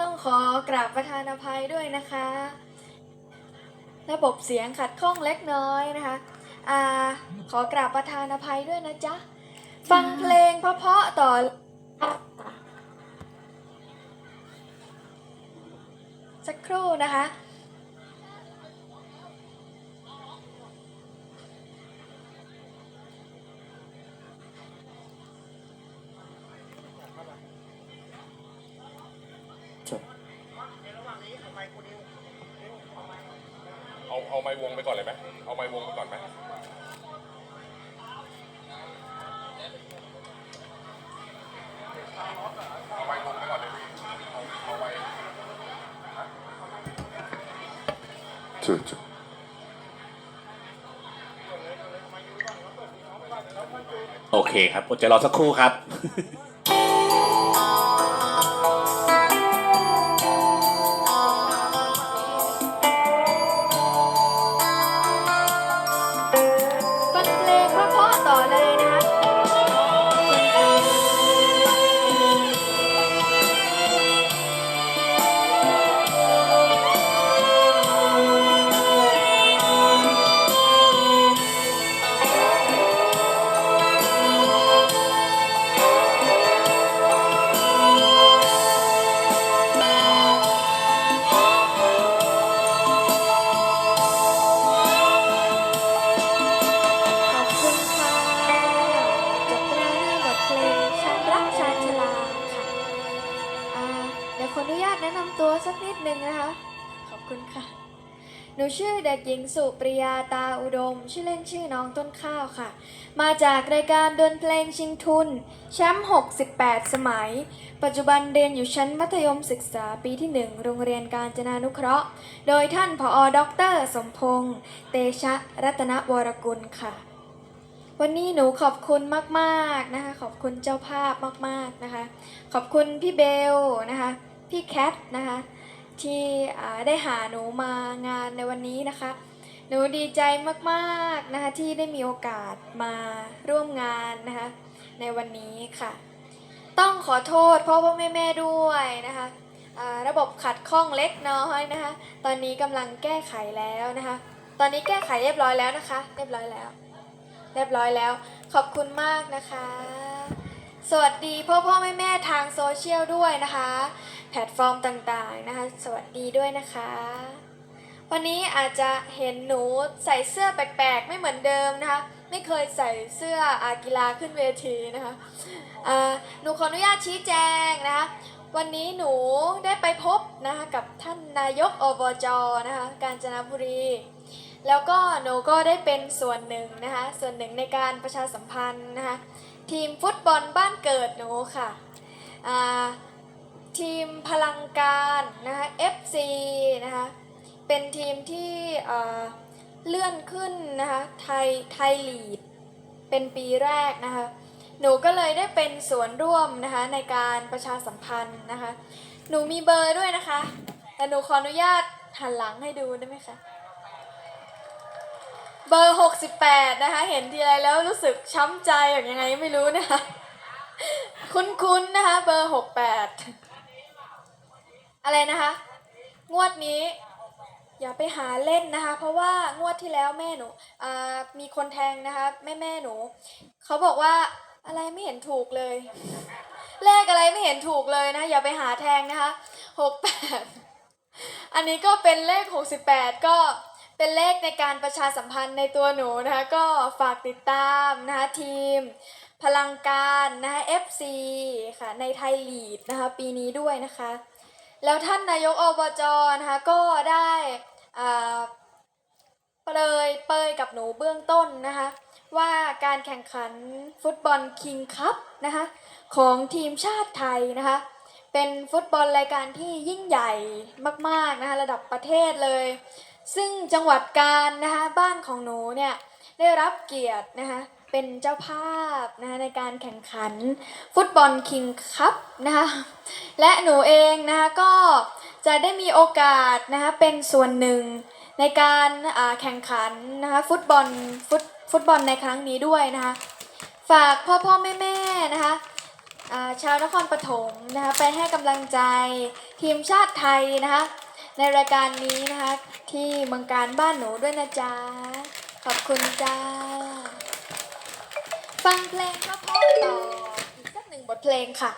ต้องขอกราบประธานอภัยด้วยนะคะ ระบบเสียงขัดข้องเล็กน้อยนะคะอ่าขอกราบประธานอภัยด้วยนะจ๊ะ ฟังเพลงเพราะๆต่อ สักครู่นะคะ เอาเอาไม้วงไปก่อนเลยไหมเอาไม้วงไปก่อนไหมเอาไม้วงไปก่อนเลยเอาเอาไว้ถูกถูกโอเคครับอดใจรอสักครู่ครับ วสักนิดนึงนะคะ ขอบคุณค่ะ หนูชื่อเด็กหญิงสุปริยาตาอุดม ชื่อเล่นชื่อน้องต้นข้าวค่ะ มาจากรายการดนเพลงชิงทุน แชมป์ 68 สมัย ปัจจุบันเรียนอยู่ชั้นมัธยมศึกษาปีที่ 1 โรงเรียนการจนานุเคราะห์ โดยท่านผอดอกเตอรสมพงษ์เตชะรัตนวรกุลค่ะวันนี้หนูขอบคุณมาก ๆ นะคะ ขอบคุณเจ้าภาพมาก ๆ นะคะ ขอบคุณพี่เบลนะคะ พี่แคทนะคะที่ได้หาหนูมางานในวันนี้นะคะ หนูดีใจมากๆนะคะที่ได้มีโอกาสมาร่วมงานนะคะในวันนี้ค่ะ ต้องขอโทษพ่อพ่อแม่แม่ด้วยนะคะระบบขัดข้องเล็กน้อยนะคะ ตอนนี้กำลังแก้ไขแล้วนะคะ ตอนนี้แก้ไขเรียบร้อยแล้วนะคะ เรียบร้อยแล้ว เรียบร้อยแล้ว ขอบคุณมากนะคะ สวัสดีพ่อพ่อแม่แม่ทางโซเชียลด้วยนะคะ แพลตฟอร์มต่างๆนะคะ สวัสดีด้วยนะคะ วันนี้อาจจะเห็นหนูใส่เสื้อแปลกๆ ไม่เหมือนเดิมนะคะ ไม่เคยใส่เสื้ออากีฬาขึ้นเวทีนะคะหนูขออนุญาตชี้แจงนะคะวันนี้หนูได้ไปพบนะคะกับท่านนายกอบจนะคะ กาญจนบุรี แล้วก็หนูก็ได้เป็นส่วนหนึ่งนะคะส่วนหนึ่งในการประชาสัมพันธ์นะคะทีมฟุตบอลบ้านเกิดหนูค่ะทีมพลังการนะคะ FC นะคะเป็นทีมที่เอ่อเลื่อนขึ้นนะคะไทยไทยลีดเป็นปีแรกนะคะหนูก็เลยได้เป็นส่วนร่วมนะคะในการประชาสัมพันธ์นะคะหนูมีเบอร์ด้วยนะคะแต่หนูขออนุญาตหันหลังให้ดูได้ไหมคะ เบอร์ 68 นะคะ เห็นทีไรแล้วรู้สึกช้ำใจอย่างยังไงไม่รู้นะคะ คุ้นๆนะคะเบอร์ 68 อะไรนะคะ งวดนี้ อย่าไปหาเล่นนะคะ เพราะว่างวดที่แล้วแม่หนูมีคนแทงนะคะ แม่แม่หนู เขาบอกว่าอะไรไม่เห็นถูกเลย เลขอะไรไม่เห็นถูกเลยนะ อย่าไปหาแทงนะคะ 68 อันนี้ก็เป็นเลข 68 ก็ เป็นเลขในการประชาสัมพันธ์ในตัวหนูนะคะก็ฝากติดตามนะคะทีม พลังการนะคะ FC ค่ะในไทยลีดนะคะปีนี้ด้วยนะคะ แล้วท่านนายกอบจนะคะก็ได้อ่าเปรยเปยกับหนูเบื้องต้นนะคะว่าการแข่งขันฟุตบอลคิงคัพนะคะของทีมชาติไทยนะคะเป็นฟุตบอลรายการที่ยิ่งใหญ่มากๆนะคะระดับประเทศเลย ซึ่งจังหวัดกาญนะคะบ้านของหนูเนี่ยได้รับเกียรตินะคะเป็นเจ้าภาพนะคะในการแข่งขันฟุตบอลคิงคัพนะคะและหนูเองนะคะก็จะได้มีโอกาสนะคะเป็นส่วนหนึ่งในการแข่งขันนะคะฟุตบอลฟุตฟุตบอลในครั้งนี้ด้วยนะคะฝากพ่อพ่อแม่แม่นะคะาชาวนครปฐมนะคะไปให้กำลังใจทีมชาติไทยนะคะ ในรายการนี้นะคะ ที่เมืองการบ้านหนูด้วยนะจ๊ะ ขอบคุณจ้า ฟังเพลงเพราะๆต่ออีกสักหนึ่งบทเพลงค่ะ